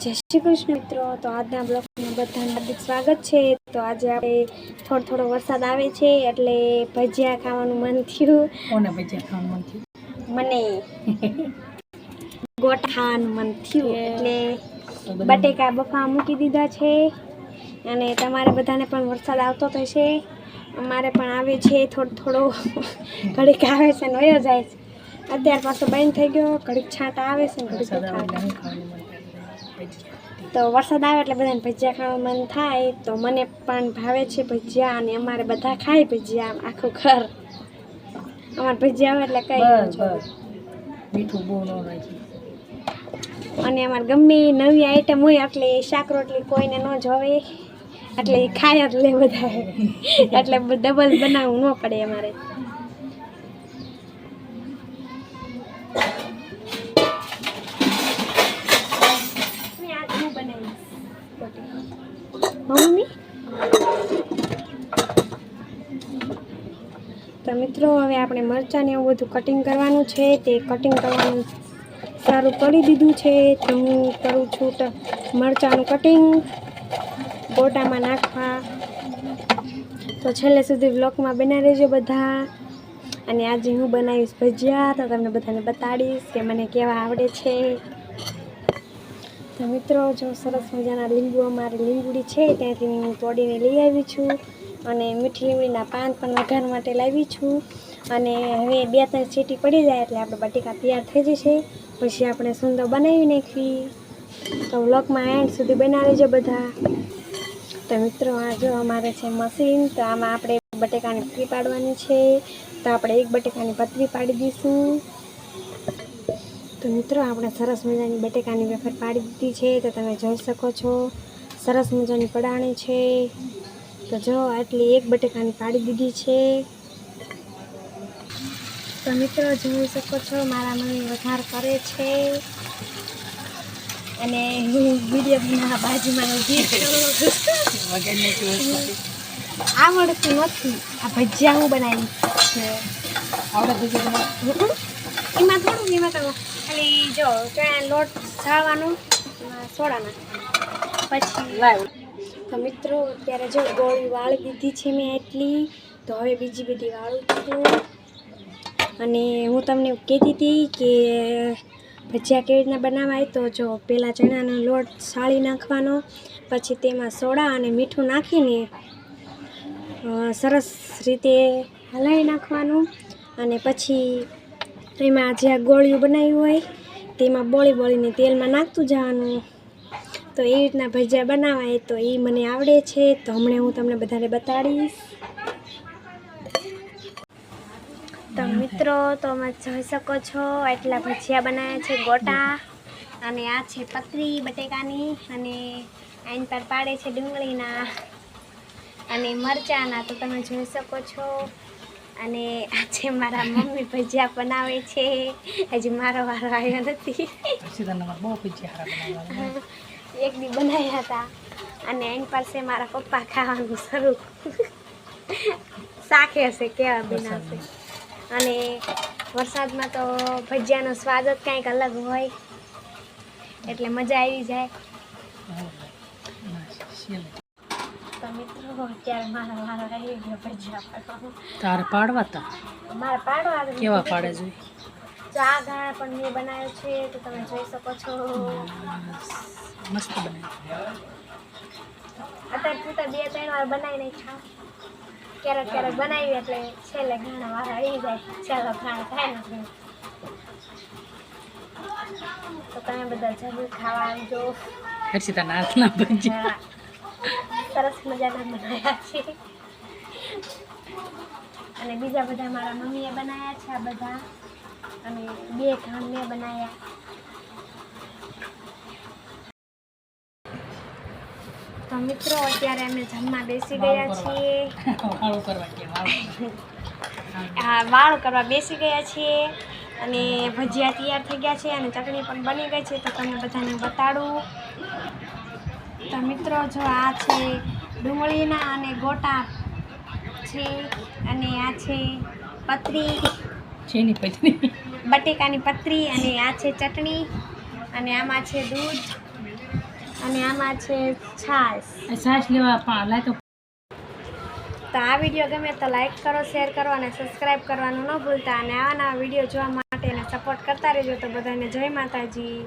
જય શ્રી કૃષ્ણ મિત્રો. તો આજના બ્લોગમાં બધાને હાર્દિક સ્વાગત છે. તો આજે આપણે થોડો થોડો વરસાદ આવે છે એટલે ભજીયા ખાવાનું મન થયું. કોને ભજીયા ખાવાનું મન થયું? મને. ગોટા ખાવાનું મન થયું. એટલે બટેકા બફા મૂકી દીધા છે. અને તમારે બધાને પણ વરસાદ આવતો થશે અમારે પણ આવે છે થોડો થોડો. ઘડીક આવે છે ને વયો જાય છે. અત્યાર પાછો બંધ થઈ ગયો. ઘડીક છાંટ આવે છે ને ઘડીક તો વરસાદ આવે એટલે બધાને ભજીયા ખાવાનું મન થાય તો મને પણ ભાવે છે ભજીયા અને અમારે બધા ખાય ભજીયા આખું ઘર. અમારે ભજીયા આવે એટલે કઈ મીઠું બહુ ન અને અમારે ગમે નવી આઈટમ હોય એટલે શાક રોટલી કોઈને ન જોવે. એટલે એ ખાય જ લે બધા એટલે ડબલ બનાવવું ન પડે અમારે મમ્મી તો મિત્રો, હવે આપણે મરચાંને એવું બધું કટિંગ કરવાનું છે. તે કટિંગ કરવાનું સારું કરી દીધું છે. તો હું કરું છું મરચાંનું કટિંગ ગોટામાં નાખવા. તો છેલ્લે સુધી બ્લોકમાં બના રહેજો બધા. અને આજે હું બનાવીશ ભજીયા. તો તમને બધાને બતાડીશ કે મને કેવા આવડે છે. તો મિત્રો, જો સરસ મજાના લીંબુ, અમારી લીંબુડી છે, ત્યાંથી હું તોડીને લઈ આવી છું. અને મીઠી લીમડીના પાન પણ વઘાર માટે લાવી છું. અને હવે બે ત્રણ સીટી પડી જાય એટલે આપણે બટેકા તૈયાર થઈ જશે. પછી આપણે સુંદર બનાવી નાખવી. તો વ્લોગમાં એન્ડ સુધી બનાવી લેજો બધા. તો મિત્રો, આ જો અમારે છે મશીન તો આમાં આપણે બટેકાની પતરી પાડવાની છે. તો આપણે એક બટેકાની પતરી પાડી દઈશું. તો મિત્રો, આપણે સરસ મજાની બટેકાની વેફર પાડી દીધી છે. તો તમે જોઈ શકો છો, સરસ મજાની પડાણી છે. તો જો આટલી એક બટેકાની પાડી દીધી છે. તો મિત્રો જોઈ શકો છો મારા મમ્મી વઘાર કરે છે. અને હું વીડિયો બનાવવા બાજુમાં ઊભી છું. આવડતું નથી. આ ભજીયા હું બનાવી છે. આવડે ભજીયા એમાં થોડું એમાં તો ખાલી જો ત્યાં લોટ સાળવાનો એમાં સોડા નાખવાનો. પછી લાવ તો મિત્રો, અત્યારે જો ગોળી વાળી દીધી છે મેં એટલી, તો હવે બીજી બધી વાળું છું. અને હું તમને કહેતી હતી કે ભજીયા કેવી રીતના બનાવાય, તો જો પહેલાં ચણાનો લોટ સાળી નાખવાનો, પછી તેમાં સોડા અને મીઠું નાખીને સરસ રીતે હલાવી નાખવાનું. અને પછી એમાં જે આ ગોળીઓ બનાવી હોય, તેમાં બોળી બોળીને તેલમાં નાખતું જવાનું. તો એ રીતના ભજીયા બનાવાય તો એ મને આવડે છે, તો હમણાં હું તમને બધાને બતાડીશ. તો મિત્રો, તમે જોઈ શકો છો એટલા ભજીયા બનાવ્યા છે ગોટા અને આ છે પતરી બટેકાની અને આઈન પર પાડે છે ડુંગળીના અને મરચાંના, તો તમે જોઈ શકો છો. અને આજે મારા મમ્મી ભજીયા બનાવે છે. હજી મારો વારો આવ્યો નથી. બહુ ભજીયા એક દી બનાવ્યા હતા અને એની પાસે મારા પપ્પા ખાવાનું શરૂ. શાખે હશે કેવા બનાવશે. અને વરસાદમાં તો ભજીયાનો સ્વાદ જ કંઈક અલગ હોય. એટલે મજા આવી જાય. તો મિત્રો અત્યારે મારા વારો આવી ગયો ભજીયા પાડવા. તા મારા પાડો કેવા પાડે જોઈ આ ગાળા પણ મેં બનાવ્યો છે તો તમે જોઈ શકો છો. મસ્ત બને અત્યારે તું તો બે ત્રણ વાર બનાવી નહીં ખાવ ક્યારેક ક્યારેક બનાવી એટલે છેલ્લે ઘણા વાર આવી જાય ચાલો ઘણા થાય ને તો તમે બધા જરૂર ખાવા આવજો. હર્ષિતા નાથના ભજીયા. સરસ મજાના બનાવ્યા છે. અને બીજા બધા મારા મમ્મીએ બનાવ્યા છે આ બધા. અને બે ખાંડ મેં બનાવ્યા. તો મિત્રો અત્યારે અમે જમવા બેસી ગયા છીએ. આ વાળ કરવા. બેસી ગયા છીએ અને ભજીયા તૈયાર થઈ ગયા છે અને ચટણી પણ બની ગઈ છે તો તમને બધાને બતાડું. તો મિત્રો જો આ છે ડુંગળીના અને ગોટા છે અને આ છે પતરી છેની પતરી બટેકાની પતરી અને આ છે ચટણી અને આમાં છે દૂધ અને આમાં છે છાશ. છાશ લેવા પણ લાય તો તો આ વીડિયો ગમે તો લાઈક કરો શેર કરો અને સબસ્ક્રાઈબ કરવાનું ન ભૂલતા અને આવા નવા વીડિયો જોવા માટે સપોર્ટ કરતા રહેજો. તો બધાને જય માતાજી.